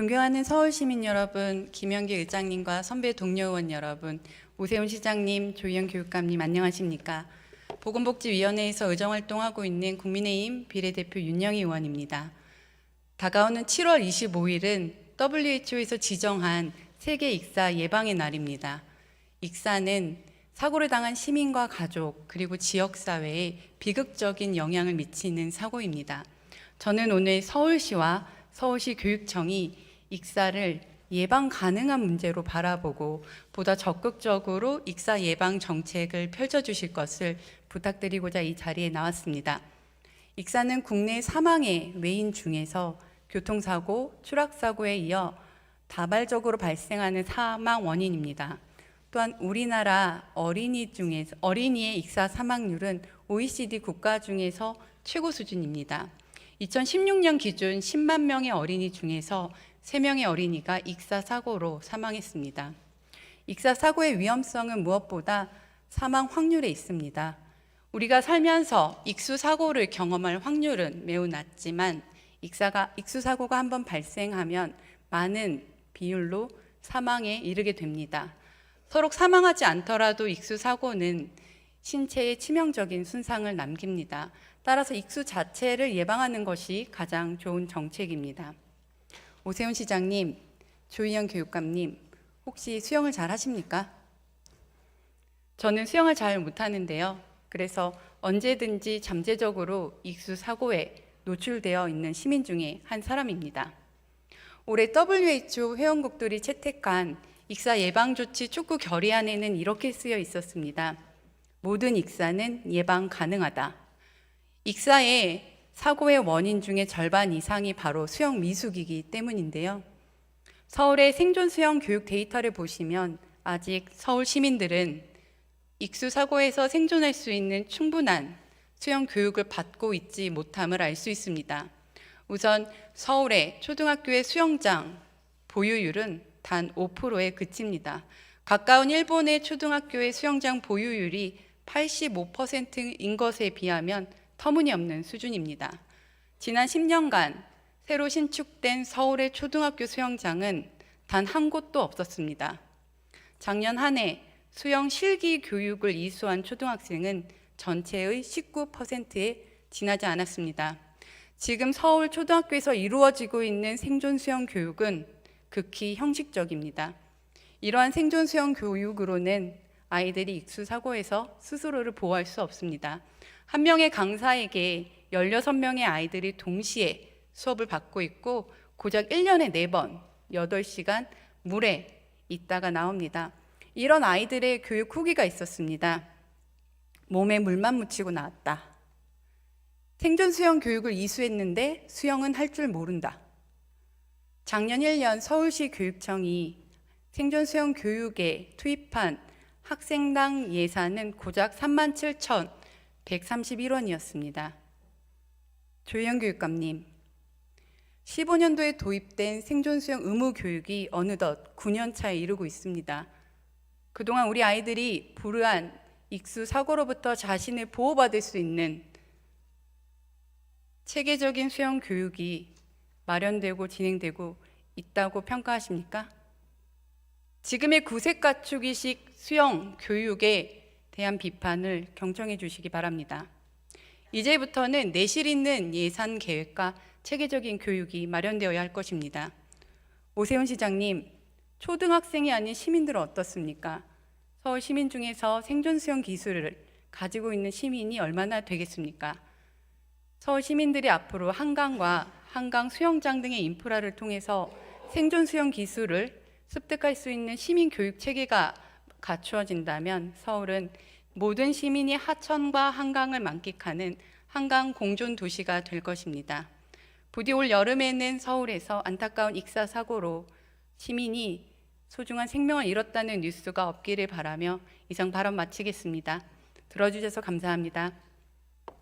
존경하는 서울 시민 여러분, 김영기 의장님과 선배 동료 의원 여러분, 오세훈 시장님, 조희영 교육감님 안녕하십니까? 보건복지위원회에서 의정 활동하고 있는 국민의힘 비례대표 윤영희 의원입니다. 다가오는 7월 25일은 WHO에서 지정한 세계 익사 예방의 날입니다. 익사는 사고를 당한 시민과 가족 그리고 지역 사회에 비극적인 영향을 미치는 사고입니다. 저는 오늘 서울시와 서울시 교육청이 익사를 예방 가능한 문제로 바라보고 보다 적극적으로 익사 예방 정책을 펼쳐주실 것을 부탁드리고자 이 자리에 나왔습니다. 익사는 국내 사망의 외인 중에서 교통사고, 추락사고에 이어 다발적으로 발생하는 사망 원인입니다. 또한 우리나라 어린이 중에서 어린이의 익사 사망률은 OECD 국가 중에서 최고 수준입니다. 2016년 기준 10만 명의 어린이 중에서 3명의 어린이가 익사 사고로 사망했습니다. 익사 사고의 위험성은 무엇보다 사망 확률에 있습니다. 우리가 살면서 익수 사고를 경험할 확률은 매우 낮지만 익사가 익수 사고가 한번 발생하면 많은 비율로 사망에 이르게 됩니다. 서로 사망하지 않더라도 익수 사고는 신체에 치명적인 손상을 남깁니다. 따라서 익수 자체를 예방하는 것이 가장 좋은 정책입니다. 오세훈 시장님, 조희영 교육감님, 혹시 수영을 잘 하십니까? 저는 수영을 잘 못하는데요. 그래서 언제든지 잠재적으로 익수 사고에 노출되어 있는 시민 중에 한 사람입니다. 올해 WHO 회원국들이 채택한 익사 예방 조치 촉구 결의안에는 이렇게 쓰여 있었습니다. 모든 익사는 예방 가능하다. 익사의 사고의 원인 중에 절반 이상이 바로 수영 미숙이기 때문인데요. 서울의 생존 수영 교육 데이터를 보시면 아직 서울 시민들은 익수 사고에서 생존할 수 있는 충분한 수영 교육을 받고 있지 못함을 알 수 있습니다. 우선 서울의 초등학교의 수영장 보유율은 단 5%에 그칩니다. 가까운 일본의 초등학교의 수영장 보유율이 85%인 것에 비하면 터무니없는 수준입니다. 지난 10년간 새로 신축된 서울의 초등학교 수영장은 단 한 곳도 없었습니다. 작년 한 해 수영 실기 교육을 이수한 초등학생은 전체의 19%에 지나지 않았습니다. 지금 서울 초등학교에서 이루어지고 있는 생존 수영 교육은 극히 형식적입니다. 이러한 생존 수영 교육으로는 아이들이 익수 사고에서 스스로를 보호할 수 없습니다. 한 명의 강사에게 16명의 아이들이 동시에 수업을 받고 있고 고작 1년에 4번 8시간 물에 있다가 나옵니다. 이런 아이들의 교육 후기가 있었습니다. 몸에 물만 묻히고 나왔다. 생존 수영 교육을 이수했는데 수영은 할 줄 모른다. 작년 1년 서울시 교육청이 생존 수영 교육에 투입한 학생당 예산은 고작 3만 7,131원이었습니다. 조희영 교육감님, 15년도에 도입된 생존 수영 의무 교육이 어느덧 9년 차에 이르고 있습니다. 그동안 우리 아이들이 불우한 익수 사고로부터 자신을 보호받을 수 있는 체계적인 수영 교육이 마련되고 진행되고 있다고 평가하십니까? 지금의 구색 갖추기식 수영 교육에 대한 비판을 경청해 주시기 바랍니다. 이제부터는 내실 있는 예산 계획과 체계적인 교육이 마련되어야 할 것입니다. 오세훈 시장님, 초등학생이 아닌 시민들은 어떻습니까? 서울 시민 중에서 생존 수영 기술을 가지고 있는 시민이 얼마나 되겠습니까? 서울 시민들이 앞으로 한강과 한강 수영장 등의 인프라를 통해서 생존 수영 기술을 습득할 수 있는 시민 교육 체계가 갖추어진다면 서울은 모든 시민이 하천과 한강을 만끽하는 한강 공존 도시가 될 것입니다. 부디 올 여름에는 서울에서 안타까운 익사 사고로 시민이 소중한 생명을 잃었다는 뉴스가 없기를 바라며 이상 발언 마치겠습니다. 들어주셔서 감사합니다.